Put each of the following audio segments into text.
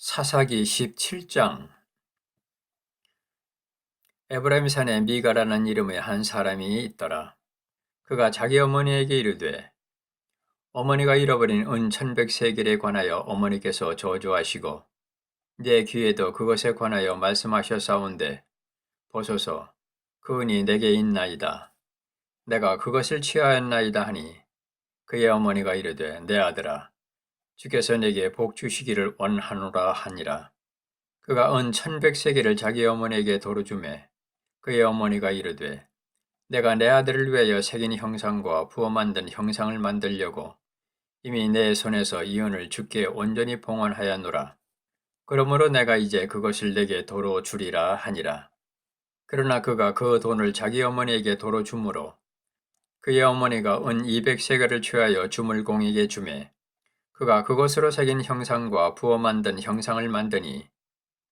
사사기 17장 에브라임 산에 미가라는 이름의 한 사람이 있더라. 그가 자기 어머니에게 이르되 어머니가 잃어버린 은 천백 세겔에 관하여 어머니께서 저주하시고 내 귀에도 그것에 관하여 말씀하셨사온데 보소서 그 은이 내게 있나이다. 내가 그것을 취하였나이다 하니 그의 어머니가 이르되 내 아들아 주께서 내게 복 주시기를 원하노라 하니라. 그가 은 천백 세계를 자기 어머니에게 도로 주매 그의 어머니가 이르되 내가 내 아들을 위하여 새긴 형상과 부어 만든 형상을 만들려고 이미 내 손에서 이 은을 주께 온전히 봉헌하였노라. 그러므로 내가 이제 그것을 내게 도로 주리라 하니라. 그러나 그가 그 돈을 자기 어머니에게 도로 주므로 그의 어머니가 은 200세겔을 취하여 주물공에게 주매 그가 그것으로 새긴 형상과 부어 만든 형상을 만드니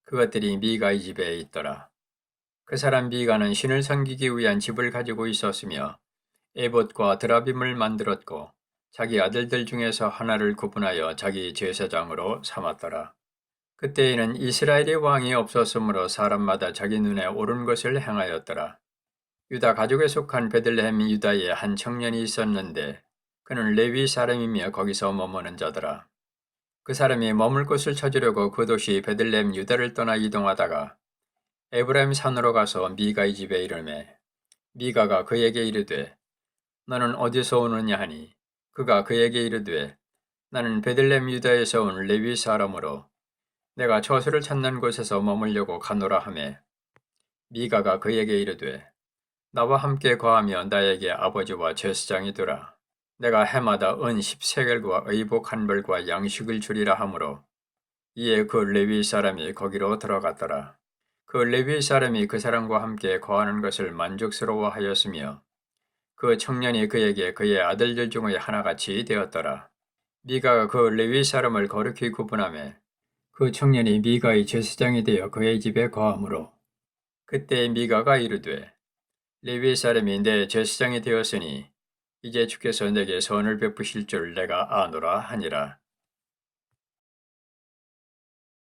그것들이 미가의 집에 있더라. 그 사람 미가는 신을 섬기기 위한 집을 가지고 있었으며 에봇과 드라빔을 만들었고 자기 아들들 중에서 하나를 구분하여 자기 제사장으로 삼았더라. 그때에는 이스라엘의 왕이 없었으므로 사람마다 자기 눈에 옳은 것을 행하였더라. 유다 가족에 속한 베들레헴 유다에 한 청년이 있었는데 그는 레위 사람이며 거기서 머무는 자더라. 그 사람이 머물 곳을 찾으려고 그 도시 베들레헴 유다를 떠나 이동하다가 에브라임 산으로 가서 미가의 집에 이르매 미가가 그에게 이르되 너는 어디서 오느냐 하니 그가 그에게 이르되 나는 베들레헴 유다에서 온 레위 사람으로 내가 처소를 찾는 곳에서 머물려고 가노라 하매 미가가 그에게 이르되 나와 함께 거하며 나에게 아버지와 제사장이 되라. 내가 해마다 은 10세겔과 의복 한 벌과 양식을 주리라 하므로 이에 그 레위 사람이 거기로 들어갔더라. 그 레위 사람이 그 사람과 함께 거하는 것을 만족스러워하였으며 그 청년이 그에게 그의 아들들 중의 하나같이 되었더라. 미가가 그 레위 사람을 거룩히 구분하며 그 청년이 미가의 제사장이 되어 그의 집에 거하므로 그때 미가가 이르되 레위 사람이 내 제사장이 되었으니 이제 주께서 내게 선을 베푸실 줄 내가 아노라 하니라.